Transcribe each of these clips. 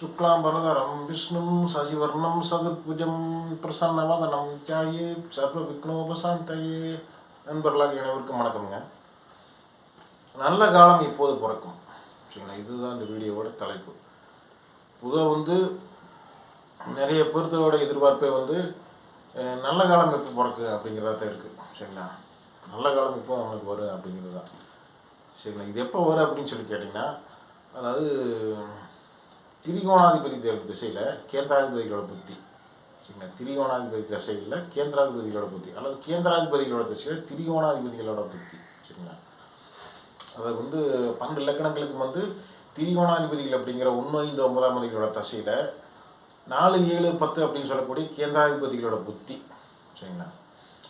शुक्लाम्बरधरं विष्णुं सशिवर्णं सदुर्भुजं प्रसन्नवदनं ध्याये சர்வவிக்னோபசாந்தயே நண்பர்களாக அனைவருக்கும் வணக்கம்ங்க நல்ல காலம் இப்போது பிறக்கும் சரிங்களா இதுதான் இந்த வீடியோவோட தலைப்பு பொதுவாக வந்து நிறைய பேர்த்தோட எதிர்பார்ப்பே வந்து அஹ், நல்ல காலம் எப்போ பிறக்கு அப்படிங்கிறதா தான் இருக்குது சரிங்களா நல்ல காலம் எப்போ அவனுக்கு வரும் அப்படிங்கிறது தான் சரிங்களா இது எப்போ வரும் அப்படின்னு சொல்லி கேட்டிங்கன்னா அதாவது திரிகோணாதிபதி திசையில் கேந்திராதிபதிகளோட புத்தி. சரிங்களா? திரிகோணாதிபதி திசையில் கேந்திராதிபதிகளோட புத்தி. அல்லது கேந்திராதிபதிகளோட திசையில் திரிகோணாதிபதிகளோட புத்தி. சரிங்களா? அது வந்து பன்னெண்டு இலக்கணங்களுக்கு வந்து திரிகோணாதிபதிகள் அப்படிங்கிற ஒன்று ஐந்து ஒன்பதாம் அதிகளோட தசையில் நாலு ஏழு பத்து அப்படின்னு சொல்லக்கூடிய கேந்திராதிபதிகளோட புத்தி. சரிங்களா?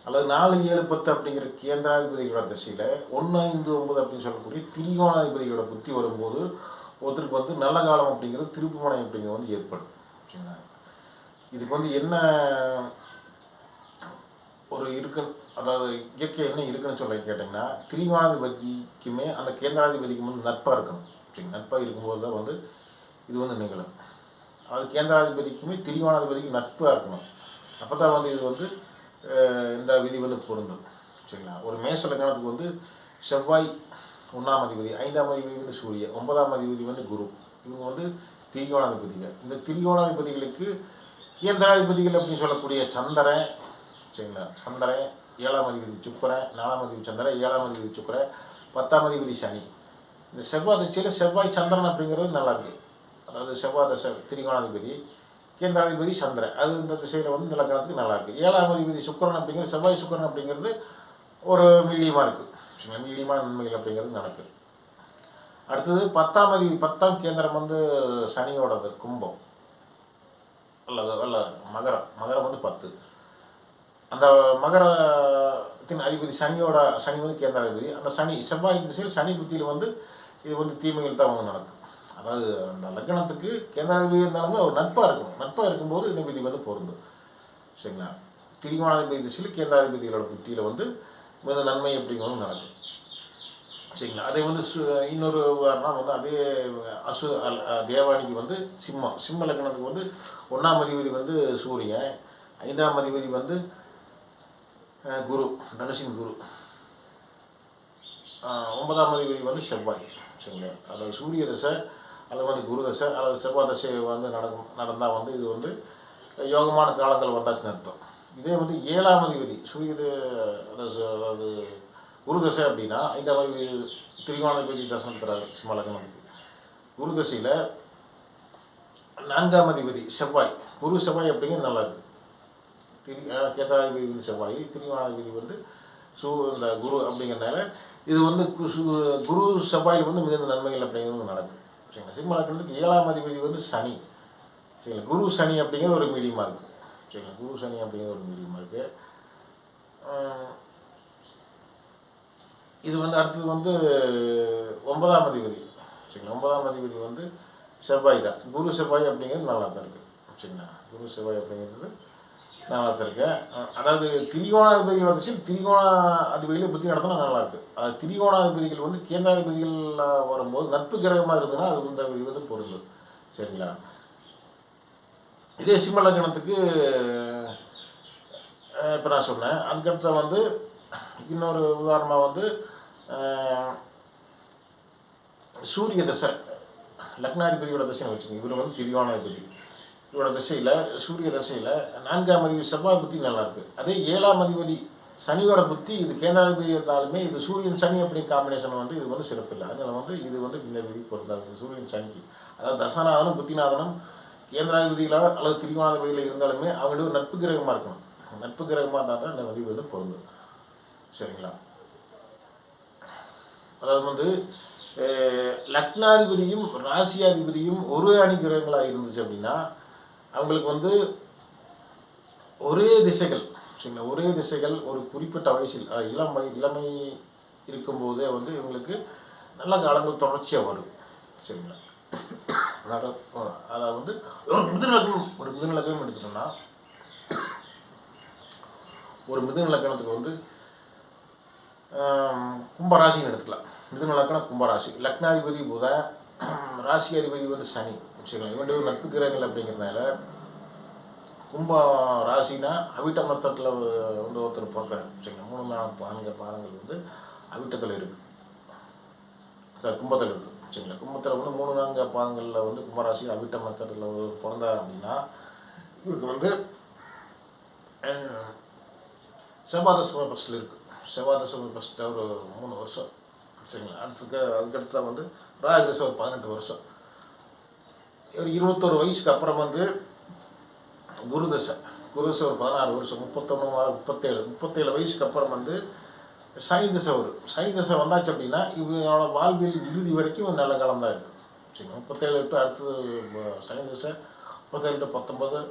அல்லது நாலு ஏழு பத்து அப்படிங்கிற கேந்திராதிபதிகளோட திசையில் ஒன்று ஐந்து ஒன்பது அப்படின்னு சொல்லக்கூடிய திரிகோணாதிபதிகளோட புத்தி வரும்போது ஒருத்தருக்கு வந்து நல்ல காலம் அப்படிங்கிறது திருப்புமனை அப்படிங்கிறது வந்து ஏற்படும். சரிங்களா இதுக்கு வந்து என்ன ஒரு இருக்கு அதாவது இயற்கை என்ன இருக்குன்னு சொல்ல கேட்டிங்கன்னா திரிகோணாதிபதிக்குமே அந்த கேந்திராதிபதிக்கும் வந்து நட்பாக இருக்கணும். சரி நட்பாக இருக்கும்போது தான் வந்து இது வந்து நிகழும். அது கேந்திராதிபதிக்குமே திரிகோணாதிபதிக்கு நட்பாக இருக்கணும். அப்போ தான் வந்து இது வந்து இந்த விதி வந்து பொருந்தும். சரிங்களா ஒரு மேச லக்னத்துக்கு வந்து செவ்வாய் ஒன்றாம் அதிபதி ஐந்தாம் அதிபதி வந்து சூரியன் ஒன்பதாம் அதிபதி வந்து குரு. இவங்க வந்து திரிகோணாதிபதிகள் இந்த திரிகோணாதிபதிகளுக்கு கேந்திராதிபதிகள் அப்படின்னு சொல்லக்கூடிய சந்திரன் சரிங்களா? சந்திரன் ஏழாம் அதிபதி சுக்கரன் நாலாம் அதிபதி சந்திரன் ஏழாம் அதிபதி சுக்கரன் பத்தாம் அதிபதி சனி. இந்த செவ்வாய் திசையில் செவ்வாய் சந்திரன் அப்படிங்கிறது நல்லாயிருக்கு அதாவது செவ்வாய் தசை திரிகோணாதிபதி கேந்திராதிபதி சந்திரன். அது இந்த திசையில் வந்து நிலக்கணத்துக்கு நல்லா நல்லாயிருக்கு ஏழாம் அதிபதி சுக்கரன் அப்படிங்கிறது செவ்வாய் சுக்கரன் அப்படிங்கிறது ஒரு மீடியமாக இருக்குது மீடியமான நன்மை அப்படிங்கிறது நடக்குது. அடுத்தது பத்தாம் அதிபதி பத்தாம் கேந்திரம் வந்து சனியோடது கும்பம். அல்லது அல்ல மகரம். மகரம் வந்து பத்து. அந்த மகரத்தின் அதிபதி சனியோட சனி வந்து கேந்திராதிபதி அந்த சனி செவ்வாய் திசையில் சனி புத்தியில் வந்து இது வந்து தீமைகள் தான் வந்து நடக்கும். அதாவது அந்த லக்னத்துக்கு கேந்திராதிபதி இருந்தாலுமே ஒரு நட்பாக இருக்கணும். நட்பாக இருக்கும்போது இந்த விதி வந்து பொருந்தும். சரிங்களா? திரிகோணாதிபதி திசையில் கேந்திராதிபதிகளோட புத்தியில் வந்து மிக நன்மை எப்படிங்கிறது நடக்கும். சரிங்களா? அதே வந்து சு இன்னொரு உதாரணம் வந்து அதே அசு அல்- தேவானிக்கு வந்து சிம்மம் சிம்ம லக்னத்துக்கு வந்து ஒன்றாம் அதிபதி வந்து சூரியன் ஐந்தாம் அதிபதி வந்து குரு தனுஷின் குரு. ஒன்பதாம் அதிபதி வந்து செவ்வாய். சரிங்களா? அதாவது சூரிய தசை அல்லது வந்து குரு தசை அல்லது செவ்வாய் தசை வந்து நடக்கும் நடந்தால் வந்து இது வந்து யோகமான காலங்கள் வந்தாச்சுன்னு அர்த்தம். இதே வந்து ஏழாம் அதிபதி சூரிய அதாவது சு- குரு தசை அப்படின்னா ஐந்தாம் அதிபதி திரிகோணாதிபதி தசை தராது சிம்ம லக்னத்துக்கு குரு தசையில் நான்காம் அதிபதி செவ்வாய். குரு செவ்வாய் அப்படிங்கிறது நல்லா இருக்கு. திரி கேந்திராதிபதி செவ்வாய் திரிகோணாதிபதி வந்து சு இந்த குரு அப்படிங்கிறனால இது வந்து கு- குரு செவ்வாயில் வந்து மிகுந்த நன்மைகள் அப்படிங்கிறது நடக்கும். சரிங்களா? சிம்ம லக்னத்துக்கு ஏழாம் அதிபதி வந்து சனி. சரிங்களா? குரு சனி அப்படிங்கிறது ஒரு மீடியமாக இருக்குது சரிங்களா குரு சனி அப்படிங்கிற ஒரு மீடியமாக இருக்குது இது வந்து அடுத்தது வந்து ஒன்பதாம் அதிபதி. சரிங்களா? ஒன்பதாம் அதிபதி வந்து செவ்வாய் தான். குரு செவ்வாய் அப்படிங்கிறது நல்லா தான் இருக்குது சரிங்களா? குரு செவ்வாய் அப்படிங்கிறது நல்லா தான் இருக்கேன் அதாவது திரிகோணாதிபதிகள் வந்துச்சு திரிகோண அதிபதிகளை பற்றி நடத்தினா நல்லாயிருக்கு அது திரிகோணாதிபதிகள் வந்து கேந்திராதிபதிகள் வரும்போது நட்பு கிரகமாக இருக்குதுன்னா அது இந்த விதி வந்து பொருள் சரிங்களா? இதே சிம்மலகணத்துக்கு இப்போ நான் சொன்னேன். அதுக்கடுத்த வந்து இன்னொரு உதாரணமாக வந்து சூரிய தசை லக்னாதிபதியோட தசைன்னு வச்சுக்கோங்க. இவர் வந்து திரிவானாதிபதி இவரோட திசையில் சூரிய தசையில் நான்காம் அதிபதி செவ்வாய் புத்தி நல்லாயிருக்கு அதே ஏழாம் அதிபதி சனியோட புத்தி இது கேந்திராதிபதி இருந்தாலுமே இது சூரியன் சனி அப்படி காம்பினேஷன் வந்து இது வந்து சிறப்பு இல்லை அதனால வந்து இது வந்து இந்த விதி பொருந்தாது. சூரியன் சனிக்கு. அதாவது தசநாதனும் புத்திநாதனும் கேந்திராதிபதிகளாக அல்லது திரிகோணாதிபதியில் இருந்தாலுமே அவங்களுக்கு ஒரு நட்பு கிரகமாக இருக்கணும். நட்பு கிரகமாக இருந்தால் தான் அந்த விதி வந்து பொருந்தும். சரிங்களா? அதாவது வந்து லக்னாதிபதியும் ராசியாதிபதியும் ஒரு அணி கிரகங்களாக இருந்துச்சு அப்படின்னா அவங்களுக்கு வந்து ஒரே திசைகள் சரிங்களா? ஒரே திசைகள் ஒரு குறிப்பிட்ட வயசில் இளமை இளமை இருக்கும்போதே வந்து இவங்களுக்கு நல்ல காலங்கள் தொடர்ச்சியாக வரும். சரிங்களா? நட- அதாவது வந்து ஒரு மிதுன ஒரு மிதுன எடுத்துட்டோம்னா ஒரு மிதுநிலக்கணத்துக்கு வந்து கும்பராசின்னு எடுத்துக்கலாம். மிதுநிலக்கணம் கும்பராசி. லக்னாதிபதி புதன் ராசி அதிபதி வந்து சனி. சரிங்களா இவன் ரெண்டு நட்பு கிரகங்கள் அப்படிங்கிறதுனால கும்ப ராசினா அவிட்ட மத்தத்தில் வந்து ஒருத்தர் பிறக்கிறார். சரிங்களா மூணு நாள் பானங்கள் பானங்கள் வந்து அவிட்டத்தில் இருக்குது சார் கும்பத்தில் இருக்குது சரிங்களா? கும்பத்தில் வந்து மூணு நான்கு பாதங்களில் வந்து கும்பராசி அவிட்ட மத்தத்தில் பிறந்தார் அப்படின்னா இவருக்கு வந்து செவ்வாத செவ்வாதசம இருக்குது செவ்வாத ஃபஸ்ட்டில் ஒரு மூணு வருஷம். சரிங்களா? அடுத்துக்கு அதுக்கடுத்து தான் வந்து ராஜதசம் ஒரு பதினெட்டு வருஷம். ஒரு இருபத்தொரு வயசுக்கு அப்புறம் வந்து குருதசை. குருதசை ஒரு பதினாறு வருஷம். முப்பத்தொன்று முப்பத்தேழு முப்பத்தேழு வயசுக்கு அப்புறம் வந்து சனி தசை வரும் சனி திசை வந்தாச்சு அப்படின்னா இவனோட வாழ்வியல் இறுதி வரைக்கும் நல்ல காலம் தான் இருக்குது சரிங்க முப்பத்தேழு டு அடுத்தது சனி திசை முப்பத்தேழு டு பத்தொம்பது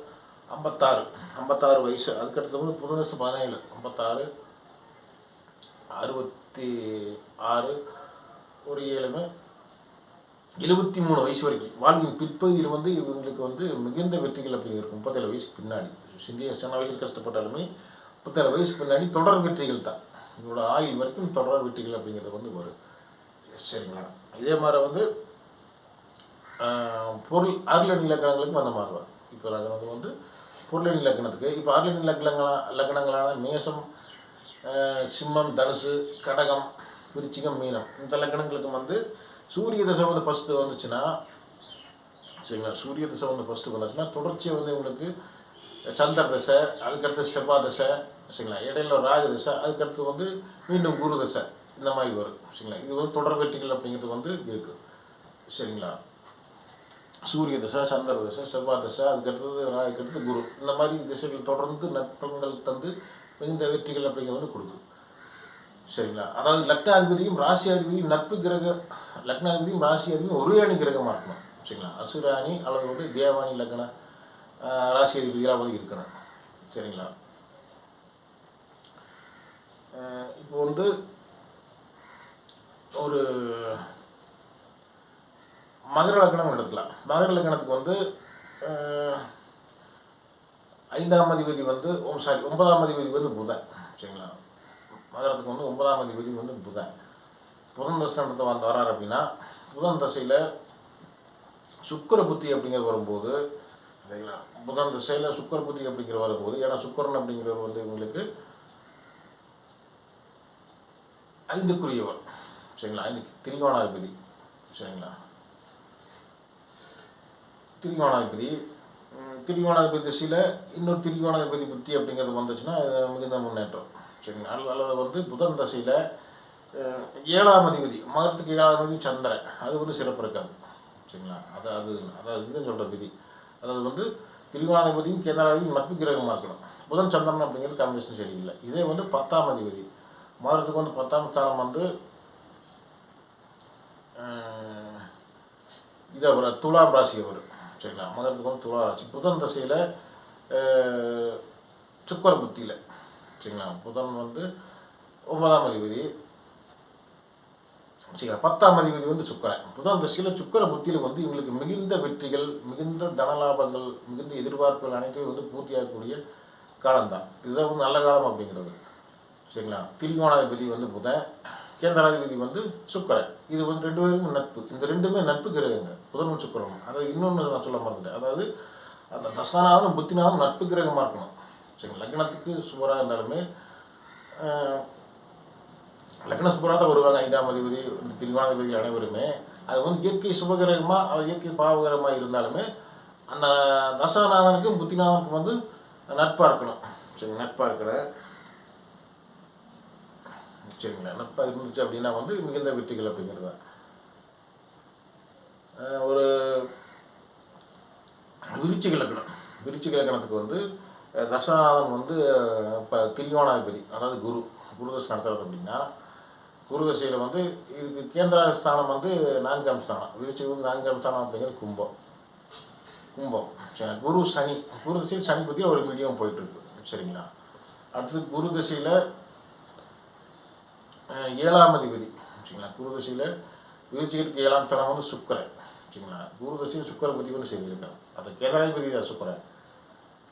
ஐம்பத்தாறு. ஐம்பத்தாறு வயசு. அதுக்கடுத்து வந்து புது பதினேழு. ஐம்பத்தாறு அறுபத்தி ஆறு ஒரு ஏழுமே. எழுபத்தி மூணு வயசு வரைக்கும். வாழ்வின் பிற்பகுதியில் வந்து இவங்களுக்கு வந்து மிகுந்த வெற்றிகள் அப்படி இருக்கும். முப்பத்தேழு வயசுக்கு பின்னாடி. சிந்திய சின்ன வயசில் கஷ்டப்பட்டாலுமே முப்பத்தேழு வயசுக்கு பின்னாடி தொடர் வெற்றிகள் தான். இவங்களோட ஆயுள் வரைக்கும் தொடர வெற்றிகள் அப்படிங்கிறது வந்து வரும் சரிங்களா இதே மாதிரி வந்து பொருள் அருளடி இலக்கணங்களுக்கும் அந்த மாதிரி தான் இப்போ அது வந்து பொருளடி இலக்கணத்துக்கு இப்போ அருளடி இலக்கணங்களா இலக்கணங்களான மேசம் சிம்மம் தனுசு கடகம் விருச்சிகம் மீனம் இந்த லக்னங்களுக்கும் வந்து சூரிய தசை வந்து ஃபஸ்ட்டு வந்துச்சுன்னா சரிங்களா? சூரிய தசை வந்து ஃபஸ்ட்டு வந்துச்சுன்னா தொடர்ச்சியாக வந்து உங்களுக்கு சந்திர தசை அதுக்கடுத்து செவ்வாய் தசை சரிங்களா? இடையில ஒரு ராகு தசை அதுக்கடுத்து வந்து மீண்டும் குரு தசை இந்த மாதிரி வரும் சரிங்களா? இது வந்து தொடர் வெற்றிகள் அப்படிங்கிறது வந்து இருக்குது சரிங்களா? சூரிய தசை சந்திர தசை செவ்வாய் தசை அதுக்கடுத்தது ராகுக்கு குரு. இந்த மாதிரி திசைகள் தொடர்ந்து நட்பங்கள் தந்து மிகுந்த வெற்றிகள் அப்படிங்கிறது வந்து கொடுக்கும் சரிங்களா? அதாவது லக்னாதிபதியும் ராசியாதிபதியும் நட்பு கிரக லக்னாதிபதியும் ராசியாதிபதியும் ஒரே அணி கிரகமாக இருக்கணும் சரிங்களா அசுராணி அல்லது வந்து தேவாணி லக்னா ராசி அதிபதிகளாக வந்து இருக்கணும் சரிங்களா இப்போ வந்து ஒரு மகர லக்னம் எடுக்கலாம் மகர லக்னத்துக்கு வந்து ஐந்தாம் அதிபதி வந்து ஓம் சாரி ஒன்பதாம் அதிபதி வந்து புதன். சரிங்களா? மகரத்துக்கு வந்து ஒன்பதாம் அதிபதி வந்து புதன். புதன் தசனத்தை வந்து வரார் அப்படின்னா புதன் தசையில் சுக்கிர புத்தி அப்படிங்கிற வரும்போது சரிங்களா புதன் திசையில் சுக்கர் புத்தி அப்படிங்கிற வரும்போது ஏன்னா சுக்கரன் அப்படிங்கிறவர் வந்து இவங்களுக்கு ஐந்துக்குரியவர் சரிங்களா? ஐந்து திரிகோணாதிபதி. சரிங்களா? திரிகோணாதிபதி. திரிகோணாதிபதி திசையில் இன்னொரு திரிகோணாதிபதி புத்தி அப்படிங்கிறது வந்துச்சுன்னா அது மிகுந்த முன்னேற்றம். சரிங்களா? அல்ல- அல்லது வந்து புதன் தசையில் ஏழாம் அதிபதி மகத்துக்கு ஏழாம் அதிபதி சந்திரன். அது வந்து சிறப்பு இருக்காது. சரிங்களா? அது அது அதாவது இதுன்னு சொல்கிற விதி. அதாவது வந்து திரிகோணாதிபதியும் கேந்திராதிபதியும் நட்பு கிரகமாக இருக்கணும். புதன் சந்திரன் அப்படிங்கிறது காம்பினேஷன் சரியில்லை. இதே வந்து பத்தாம் அதிபதி. மாதத்துக்கு வந்து பத்தாம் ஸ்தானம் வந்து இதை இது அவர் துலாம் ராசி அவர் சரிங்களா? மதத்துக்கு வந்து துலா ராசி. புதன் தசையில் சுக்கர புத்தியில். சரிங்களா? புதன் வந்து ஒன்பதாம் அதிபதி. சரிங்களா பத்தாம் அதிபதி வந்து சுக்கரன். புதன் திசையில் சுக்கர புத்தியில் வந்து இவங்களுக்கு மிகுந்த வெற்றிகள் மிகுந்த தனலாபங்கள் மிகுந்த எதிர்பார்ப்புகள் அனைத்தையும் வந்து பூர்த்தியாகக்கூடிய காலம்தான். இதுதான் வந்து நல்ல காலம் அப்படிங்கிறது. சரிங்களா? திரிகோணாதிபதி வந்து புதன் கேந்திராதிபதி வந்து சுக்கரன். இது வந்து ரெண்டு பேரும் நட்பு. இந்த ரெண்டுமே நட்பு கிரகங்க புதனும் சுக்கரனும். அதை இன்னொன்று நான் சொல்ல மறந்துட்டேன். அதாவது அந்த தசனாவும் புத்தினாவும் நட்பு கிரகமாக இருக்கணும். சரிங்களா? லக்னத்துக்கு சுவராக இருந்தாலுமே லக்ன சுபராக தான் வருவாங்க ஐந்தாம் அதிபதி இந்த திரிகோணாதிபதி அனைவருமே. அது வந்து இயற்கை சுபகிரகமாக அது இயற்கை பாவகரமாக இருந்தாலுமே அந்த தசாநாதனுக்கும் புத்திநாதனுக்கும் வந்து நட்பாக இருக்கணும். சரி நட்பாக இருக்கிற. சரிங்களா நட்பாக இருந்துச்சு அப்படின்னா வந்து மிகுந்த வெற்றிகள் அப்படிங்கிறது தான். ஒரு விருச்சிக இலக்கணம் விருச்சிக இலக்கணத்துக்கு வந்து தசாநாதன் வந்து இப்போ திரிகோணாதிபதி அதாவது குரு. குருதசை நடத்துறது அப்படின்னா குருதசையில் வந்து இதுக்கு கேந்திராஸ்தானம் வந்து நான்காம் ஸ்தானம். விருச்சிக வந்து நான்காம் ஸ்தானம் அப்படிங்கிறது கும்பம். கும்பம். சரி குரு சனி. குரு திசையில் சனி பற்றி ஒரு மீடியம் போயிட்டுருக்கு. சரிங்களா? அடுத்து குரு திசையில் ஏழாம் அதிபதி. சரிங்களா? குரு திசையில் விருச்சிகத்துக்கு ஏழாம் ஸ்தானம் வந்து சுக்கரன். சரிங்களா? குரு திசையில் சுக்கரை பற்றி வந்து செய்திருக்காங்க அது கேந்திராதிபதி தான் சுக்கரன்.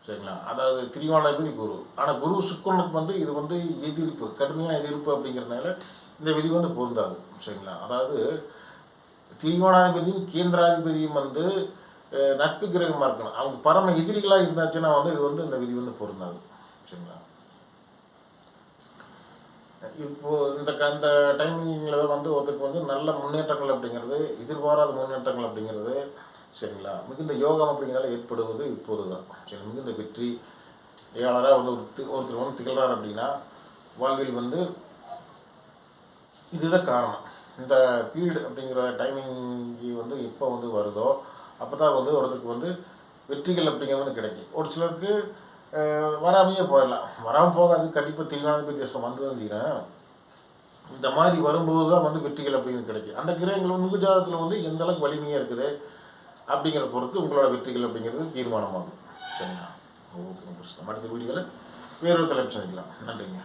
சரிங்களா? அதாவது திரிவானாதிபதி குரு. ஆனால் குரு சுக்கரனுக்கு வந்து இது வந்து எதிர்ப்பு கடுமையான எதிர்ப்பு அப்படிங்கிறதுனால இந்த விதி வந்து பொருந்தாது சரிங்களா? அதாவது திரிகோணாதிபதியும் கேந்திராதிபதியும் வந்து நட்பு கிரகமாக இருக்கணும். அவங்க பரம எதிரிகளாக இருந்தாச்சுன்னா வந்து இது வந்து இந்த விதி வந்து பொருந்தாது சரிங்களா? இப்போ இந்த க இந்த டைமிங்கில் வந்து ஒருத்தருக்கு வந்து நல்ல முன்னேற்றங்கள் அப்படிங்கிறது எதிர்பாராத முன்னேற்றங்கள் அப்படிங்கிறது சரிங்களா? மிகுந்த யோகம் அப்படிங்கிறதால ஏற்படுவது இப்போது தான் சரி மிகுந்த வெற்றி ஏழராக வந்து ஒரு ஒருத்தர் வந்து திகழ்றார் அப்படின்னா வாழ்வில் வந்து இதுதான் காரணம். இந்த பீரியட் அப்படிங்கிற டைமிங் வந்து எப்போ வந்து வருதோ அப்போ தான் வந்து ஒருத்தருக்கு வந்து வெற்றிகள் அப்படிங்கிறது வந்து கிடைக்கும். ஒரு சிலருக்கு வராமையே போயிடலாம். வராமல் போகாது கண்டிப்பாக தீர்மானப்பை தேசம் வந்து வந்தீங்கன்னா இந்த மாதிரி வரும்போது தான் வந்து வெற்றிகள் அப்படிங்கிறது கிடைக்கும். அந்த கிரகங்கள் உங்கள் ஜாதகத்தில் வந்து எந்த அளவுக்கு வலிமையாக இருக்குது அப்படிங்கிறத பொறுத்து உங்களோட வெற்றிகள் அப்படிங்கிறது தீர்மானமாகும். சரிங்களா? ஓகே அடுத்த வீடியோவில் வேறொரு தலைப்பு சந்திக்கலாம். நன்றிங்க.